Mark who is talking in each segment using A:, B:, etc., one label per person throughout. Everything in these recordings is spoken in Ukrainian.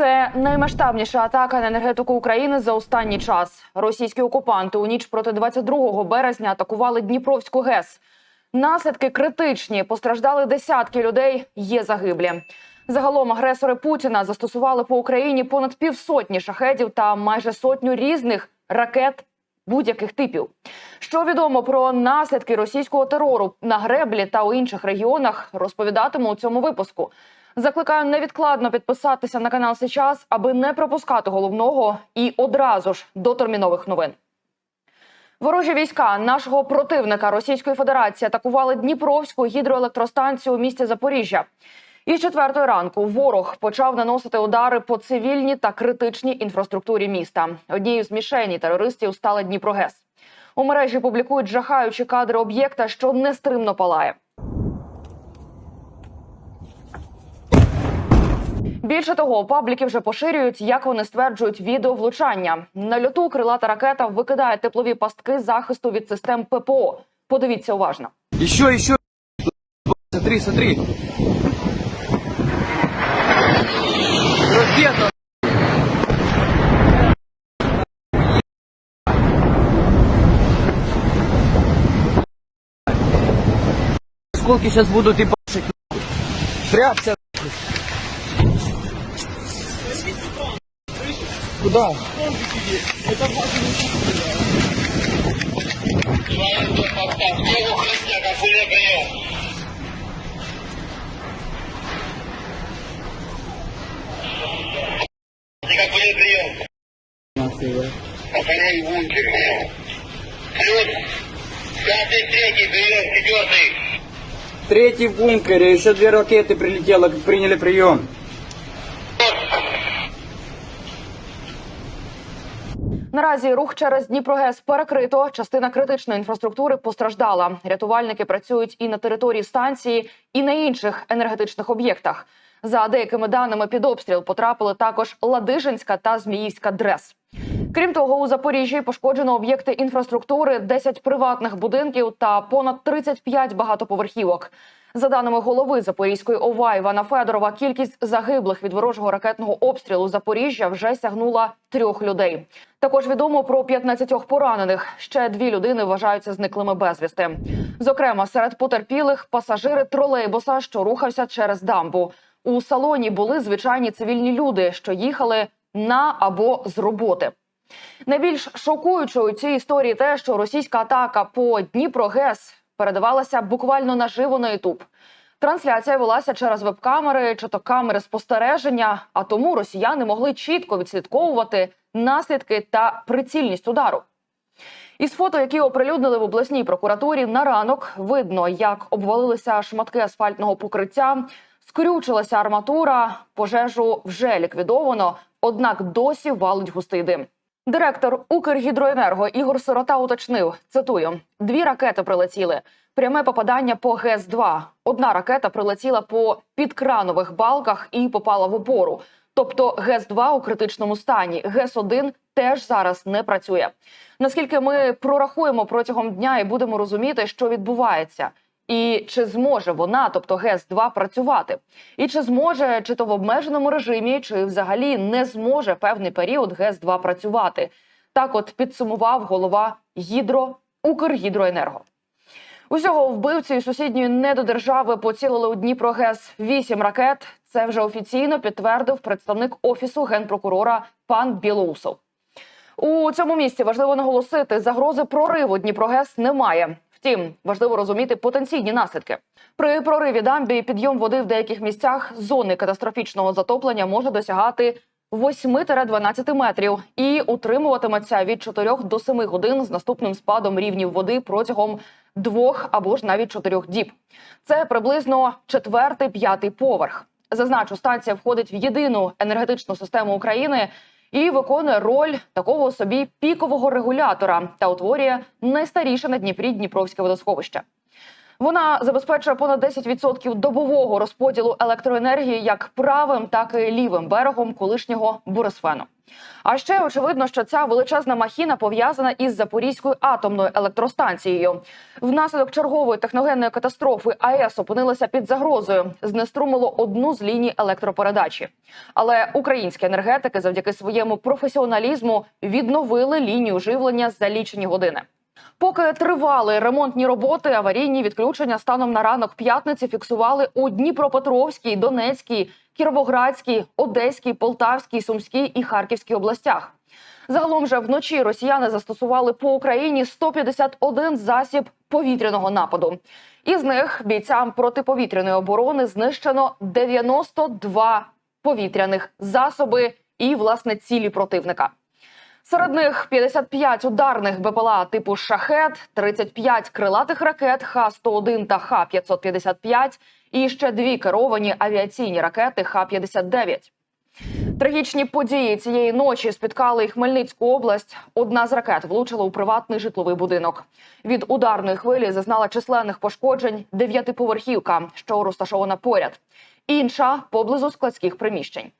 A: Це наймасштабніша атака на енергетику України за останній час. Російські окупанти у ніч проти 22 березня атакували Дніпровську ГЕС. Наслідки критичні. Постраждали десятки людей. Є загиблі. Загалом агресори Путіна застосували по Україні понад півсотні шахедів та майже сотню різних ракет будь-яких типів. Що відомо про наслідки російського терору на греблі та у інших регіонах, розповідатиму у цьому випуску. Закликаю невідкладно підписатися на канал Сейчас, аби не пропускати головного і одразу ж до термінових новин. Ворожі війська нашого противника Російської Федерації атакували Дніпровську гідроелектростанцію у місті Запоріжжя. Із четвертої ранку ворог почав наносити удари по цивільній та критичній інфраструктурі міста. Однією з мішеней терористів стала Дніпрогес. У мережі публікують жахаючі кадри об'єкта, що нестримно палає. Більше того, пабліки вже поширюють, як вони стверджують відео влучання. На льоту крилата ракета викидає теплові пастки захисту від систем ППО. Подивіться уважно.
B: Еще, еще. Смотри, смотри. Ракета. Сколько сейчас будут и башить. Прячься. Куда?
C: Где у Христя, какой прием? Какой прием? Охраняй бункер. Плюс пятый, третий прием, четвертый.
B: Третий в бункере, еще две ракеты прилетело, приняли прием.
A: Наразі рух через Дніпрогес перекрито. Частина критичної інфраструктури постраждала. Рятувальники працюють і на території станції, і на інших енергетичних об'єктах. За деякими даними під обстріл потрапили також Ладижинська та Зміївська ДРЕС. Крім того, у Запоріжжі пошкоджено об'єкти інфраструктури, 10 приватних будинків та понад 35 багатоповерхівок. За даними голови Запорізької ОВА Івана Федорова, кількість загиблих від ворожого ракетного обстрілу Запоріжжя вже сягнула трьох людей. Також відомо про 15 поранених. Ще дві людини вважаються зниклими безвісти. Зокрема, серед потерпілих пасажири тролейбуса, що рухався через дамбу. У салоні були звичайні цивільні люди, що їхали на або з роботи. Найбільш шокуючою у цій історії те, що російська атака по Дніпрогес передавалася буквально наживо на Ютуб. Трансляція велася через веб-камери чи то камери спостереження, а тому росіяни могли чітко відслідковувати наслідки та прицільність удару. Із фото, які оприлюднили в обласній прокуратурі, на ранок видно, як обвалилися шматки асфальтного покриття, скрючилася арматура, пожежу вже ліквідовано, однак досі валить густий дим. Директор Укргідроенерго Ігор Сирота уточнив: цитую: дві ракети прилетіли. Пряме попадання по ГЕС-2. Одна ракета прилетіла по підкранових балках і попала в опору. Тобто ГЕС-2 у критичному стані. ГЕС-1 теж зараз не працює. Наскільки ми прорахуємо протягом дня і будемо розуміти, що відбувається, і чи зможе вона, тобто ГЕС-2, працювати, і чи зможе, чи то в обмеженому режимі, чи взагалі не зможе певний період ГЕС-2 працювати. Так, от підсумував голова Гідро Укргідроенерго. Усього вбивці сусідньої недодержави поцілили у Дніпрогес вісім ракет. Це вже офіційно підтвердив представник офісу генпрокурора пан Білоусов. У цьому місці важливо наголосити, загрози прориву Дніпрогес немає. Втім, важливо розуміти потенційні наслідки. При прориві дамбі підйом води в деяких місцях зони катастрофічного затоплення може досягати 8-12 метрів і утримуватиметься від 4 до 7 годин з наступним спадом рівнів води протягом двох або ж навіть чотирьох діб. Це приблизно четвертий п'ятий поверх. Зазначу, станція входить в єдину енергетичну систему України і виконує роль такого собі пікового регулятора та утворює найстаріше на Дніпрі Дніпровське водосховище. Вона забезпечує понад 10% добового розподілу електроенергії як правим, так і лівим берегом колишнього Борисфену. А ще очевидно, що ця величезна махіна пов'язана із Запорізькою атомною електростанцією. Внаслідок чергової техногенної катастрофи АЕС опинилася під загрозою, знеструмило одну з ліній електропередачі. Але українські енергетики завдяки своєму професіоналізму відновили лінію живлення за лічені години. Поки тривали ремонтні роботи, аварійні відключення станом на ранок п'ятниці фіксували у Дніпропетровській, Донецькій, Кіровоградській, Одеській, Полтавській, Сумській і Харківській областях. Загалом же вночі росіяни застосували по Україні 151 засіб повітряного нападу. Із них бійцям протиповітряної оборони знищено 92 повітряних засоби і власне цілі противника. Серед них 55 ударних БПЛА типу Шахет, 35 крилатих ракет Х-101 та Х-555 і ще дві керовані авіаційні ракети Х-59. Трагічні події цієї ночі спіткали і Хмельницьку область. Одна з ракет влучила у приватний житловий будинок. Від ударної хвилі зазнала численних пошкоджень дев'ятиповерхівка, що розташована поряд. Інша поблизу складських приміщень.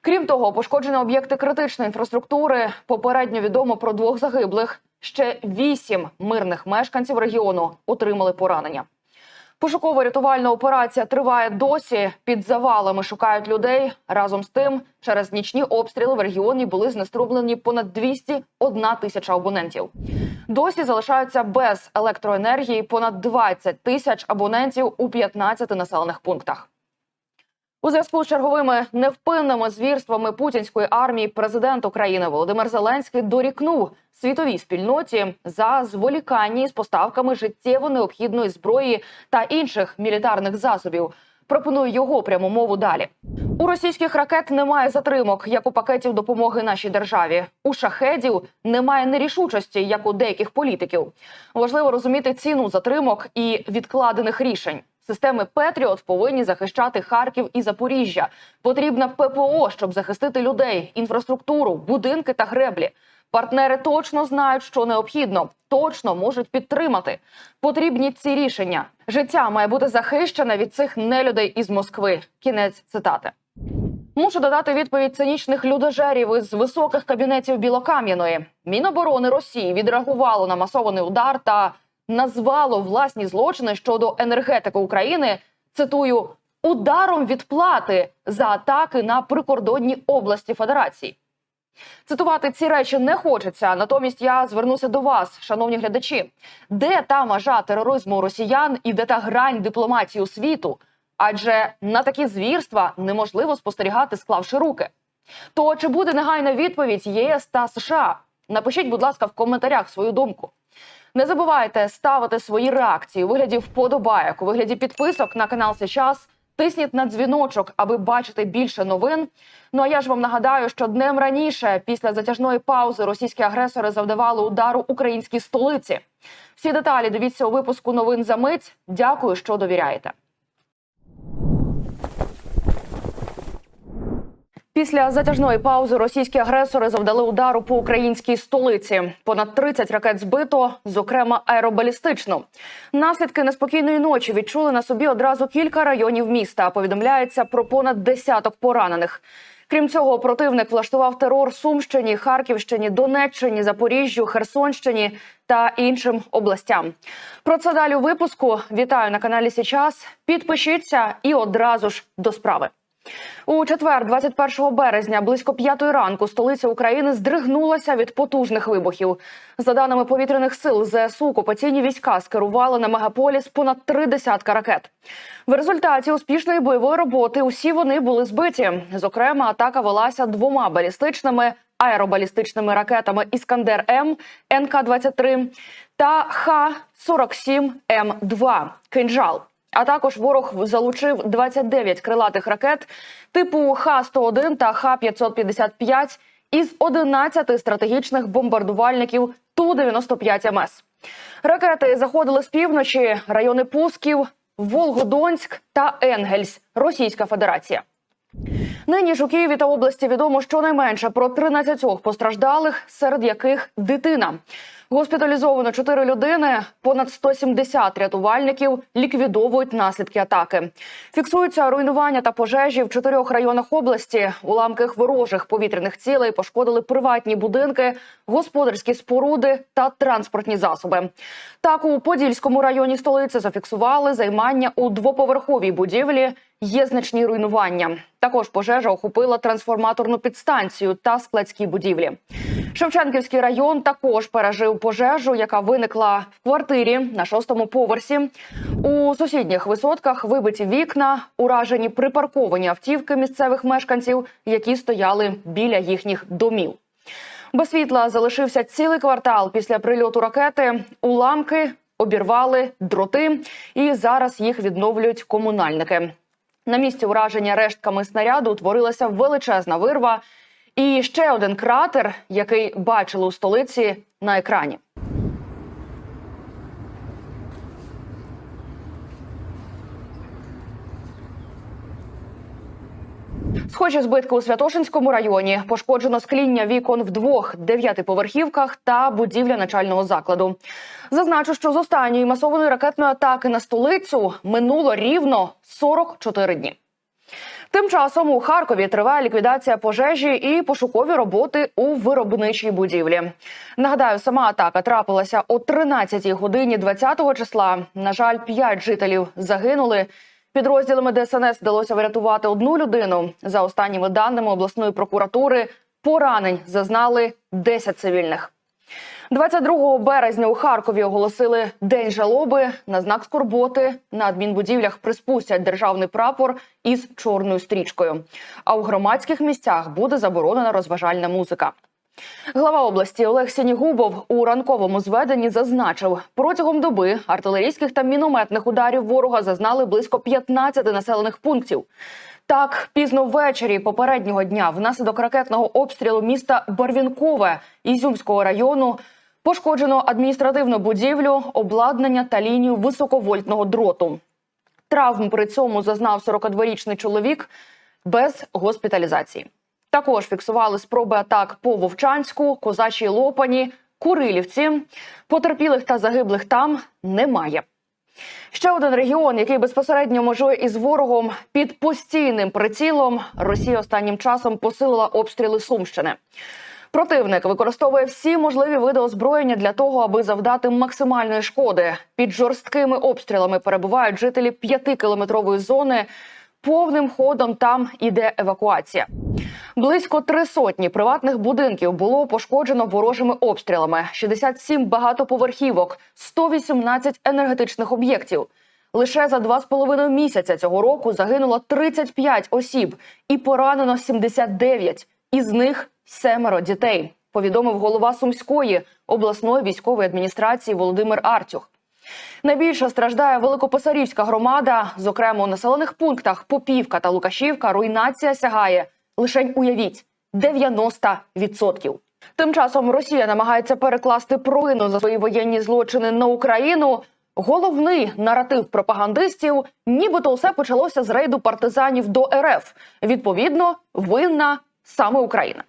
A: Крім того, пошкоджені об'єкти критичної інфраструктури. Попередньо відомо про двох загиблих. Ще вісім мирних мешканців регіону отримали поранення. Пошуково-рятувальна операція триває досі. Під завалами шукають людей. Разом з тим, через нічні обстріли в регіоні були знеструблені понад 201 тисяча абонентів. Досі залишаються без електроенергії понад 20 тисяч абонентів у 15 населених пунктах. У зв'язку з черговими невпинними звірствами путінської армії президент України Володимир Зеленський дорікнув світовій спільноті за зволікання з поставками життєво необхідної зброї та інших мілітарних засобів. Пропоную його пряму мову далі. У російських ракет немає затримок, як у пакетів допомоги нашій державі. У шахедів немає нерішучості, як у деяких політиків. Важливо розуміти ціну затримок і відкладених рішень. Системи Петріот повинні захищати Харків і Запоріжжя. Потрібна ППО, щоб захистити людей, інфраструктуру, будинки та греблі. Партнери точно знають, що необхідно, точно можуть підтримати. Потрібні ці рішення. Життя має бути захищене від цих нелюдей із Москви. Кінець цитати. Мушу додати відповідь цинічних людожерів із високих кабінетів Білокам'яної. Міноборони Росії відреагувало на масований удар та назвало власні злочини щодо енергетики України. Цитую ударом відплати за атаки на прикордонні області Федерації. Цитувати ці речі не хочеться. Натомість я звернуся до вас, шановні глядачі. Де та межа тероризму росіян і де та грань дипломатії у світу? Адже на такі звірства неможливо спостерігати, склавши руки. То чи буде негайна відповідь ЄС та США? Напишіть, будь ласка, в коментарях свою думку. Не забувайте ставити свої реакції у вигляді вподобайок, у вигляді підписок на канал Сейчас. Тисніть на дзвіночок, аби бачити більше новин. Ну а я ж вам нагадаю, що днем раніше, після затяжної паузи, російські агресори завдавали удару українській столиці. Всі деталі дивіться у випуску новин за мить. Дякую, що довіряєте. Після затяжної паузи російські агресори завдали удару по українській столиці. Понад 30 ракет збито, зокрема аеробалістично. Наслідки неспокійної ночі відчули на собі одразу кілька районів міста. Повідомляється про понад десяток поранених. Крім цього, противник влаштував терор Сумщині, Харківщині, Донеччині, Запоріжжю, Херсонщині та іншим областям. Про це далі у випуску. Вітаю на каналі Січас. Підпишіться і одразу ж до справи. У четвер, 21 березня, близько п'ятої ранку, столиця України здригнулася від потужних вибухів. За даними повітряних сил, ЗСУ окупаційні війська скерували на мегаполіс понад три десятка ракет. В результаті успішної бойової роботи усі вони були збиті. Зокрема, атака велася двома балістичними аеробалістичними ракетами Іскандер М НК-23 та Х-47 М2 Кинжал. А також ворог залучив 29 крилатих ракет типу Х-101 та Х-555 із 11 стратегічних бомбардувальників Ту-95 МС. Ракети заходили з півночі, райони Пусків, Волгодонськ та Енгельс, Російська Федерація. Нині ж у Києві та області відомо щонайменше про 13 постраждалих, серед яких дитина. Госпіталізовано 4 людини, понад 170 рятувальників ліквідовують наслідки атаки. Фіксуються руйнування та пожежі в чотирьох районах області. Уламки ворожих повітряних цілей пошкодили приватні будинки, господарські споруди та транспортні засоби. Так у Подільському районі столиці зафіксували займання у двоповерховій будівлі. Є значні руйнування. Також пожежа охопила трансформаторну підстанцію та складські будівлі. Шевченківський район також пережив пожежу, яка виникла в квартирі на шостому поверсі. У сусідніх висотках вибиті вікна, уражені припарковані автівки місцевих мешканців, які стояли біля їхніх домів. Без світла залишився цілий квартал після прильоту ракети. Уламки обірвали дроти, і зараз їх відновлюють комунальники. На місці ураження рештками снаряду утворилася величезна вирва. І ще один кратер, який бачили у столиці на екрані. Схожі збитки у Святошинському районі пошкоджено скління вікон в двох дев'ятиповерхівках та будівля начального закладу. Зазначу, що з останньої масованої ракетної атаки на столицю минуло рівно 44 дні. Тим часом у Харкові триває ліквідація пожежі і пошукові роботи у виробничій будівлі. Нагадаю, сама атака трапилася о 13 годині 20 числа. На жаль, п'ять жителів загинули. Підрозділами ДСНС вдалося врятувати одну людину. За останніми даними обласної прокуратури, поранень зазнали 10 цивільних. 22 березня у Харкові оголосили день жалоби на знак скорботи. На адмінбудівлях приспустять державний прапор із чорною стрічкою. А у громадських місцях буде заборонена розважальна музика. Глава області Олег Сінігубов у ранковому зведенні зазначив, протягом доби артилерійських та мінометних ударів ворога зазнали близько 15 населених пунктів. Так, пізно ввечері попереднього дня, внаслідок ракетного обстрілу міста Барвінкове Ізюмського району, пошкоджено адміністративну будівлю, обладнання та лінію високовольтного дроту. Травм при цьому зазнав 42-річний чоловік без госпіталізації. Також фіксували спроби атак по Вовчанську, Козачій Лопані, Курилівці. Потерпілих та загиблих там немає. Ще один регіон, який безпосередньо межує із ворогом під постійним прицілом. Росія останнім часом посилила обстріли Сумщини. Противник використовує всі можливі види озброєння для того, аби завдати максимальної шкоди. Під жорсткими обстрілами перебувають жителі п'ятикілометрової зони. Повним ходом там іде евакуація. Близько три сотні приватних будинків було пошкоджено ворожими обстрілами, 67 багатоповерхівок, 118 енергетичних об'єктів. Лише за два з половиною місяця цього року загинуло 35 осіб і поранено 79. Із них семеро дітей. Повідомив голова Сумської обласної військової адміністрації Володимир Артюх. Найбільше страждає Великопосарівська громада. Зокрема, у населених пунктах Попівка та Лукашівка руйнація сягає лише уявіть 90%. Тим часом Росія намагається перекласти провину за свої воєнні злочини на Україну. Головний наратив пропагандистів, нібито все почалося з рейду партизанів до РФ. Відповідно, винна саме Україна.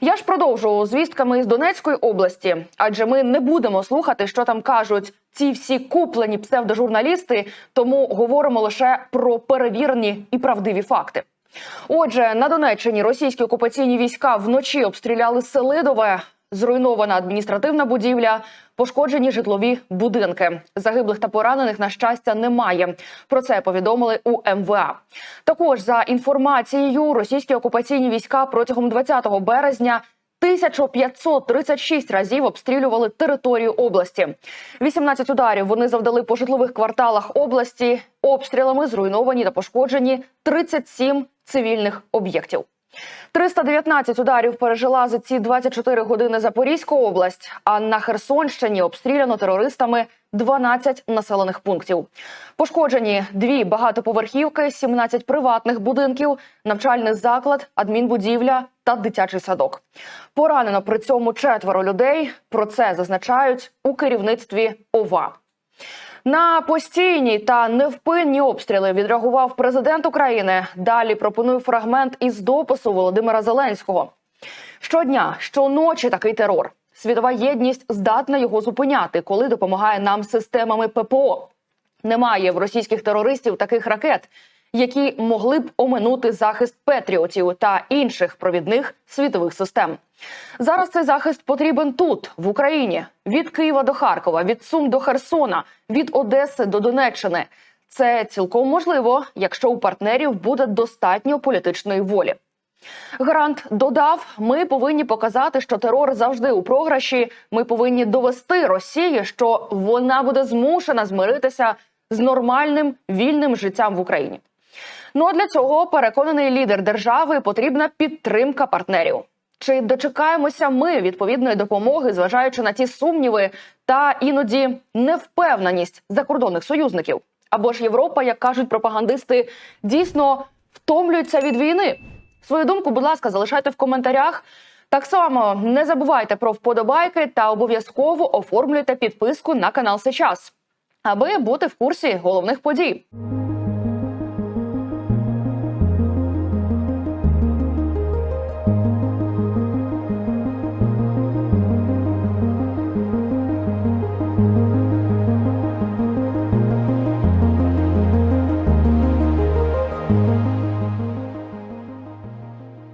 A: Я ж продовжу звістками із Донецької області, адже ми не будемо слухати, що там кажуть ці всі куплені псевдожурналісти, тому говоримо лише про перевірені і правдиві факти. Отже, на Донеччині російські окупаційні війська вночі обстріляли Селидове, зруйнована адміністративна будівля, пошкоджені житлові будинки. Загиблих та поранених на щастя немає. Про це повідомили у МВА. Також за інформацією, російські окупаційні війська протягом 20 березня. 1536 разів обстрілювали територію області. 18 ударів вони завдали по житлових кварталах області. Обстрілами зруйновані та пошкоджені 37 цивільних об'єктів. 319 ударів пережила за ці 24 години Запорізька область. А на Херсонщині обстріляно терористами 12 населених пунктів. Пошкоджені дві багатоповерхівки, 17 приватних будинків, навчальний заклад, адмінбудівля та дитячий садок. Поранено при цьому четверо людей. Про це зазначають у керівництві ОВА. На постійні та невпинні обстріли відреагував президент України. Далі пропоную фрагмент із допису Володимира Зеленського. Щодня, щоночі такий терор. Світова єдність здатна його зупиняти, коли допомагає нам системами ППО. Немає в російських терористів таких ракет, які могли б оминути захист петріотів та інших провідних світових систем. Зараз цей захист потрібен тут, в Україні, від Києва до Харкова, від Сум до Херсона, від Одеси до Донеччини. Це цілком можливо, якщо у партнерів буде достатньо політичної волі. Грант додав: ми повинні показати, що терор завжди у програші. Ми повинні довести Росії, що вона буде змушена змиритися з нормальним вільним життям в Україні. Ну а для цього переконаний лідер держави потрібна підтримка партнерів. Чи дочекаємося ми відповідної допомоги, зважаючи на ті сумніви та іноді невпевненість закордонних союзників? Або ж Європа, як кажуть пропагандисти, дійсно втомлюється від війни? Свою думку, будь ласка, залишайте в коментарях. Так само не забувайте про вподобайки та обов'язково оформлюйте підписку на канал Сейчас, аби бути в курсі головних подій.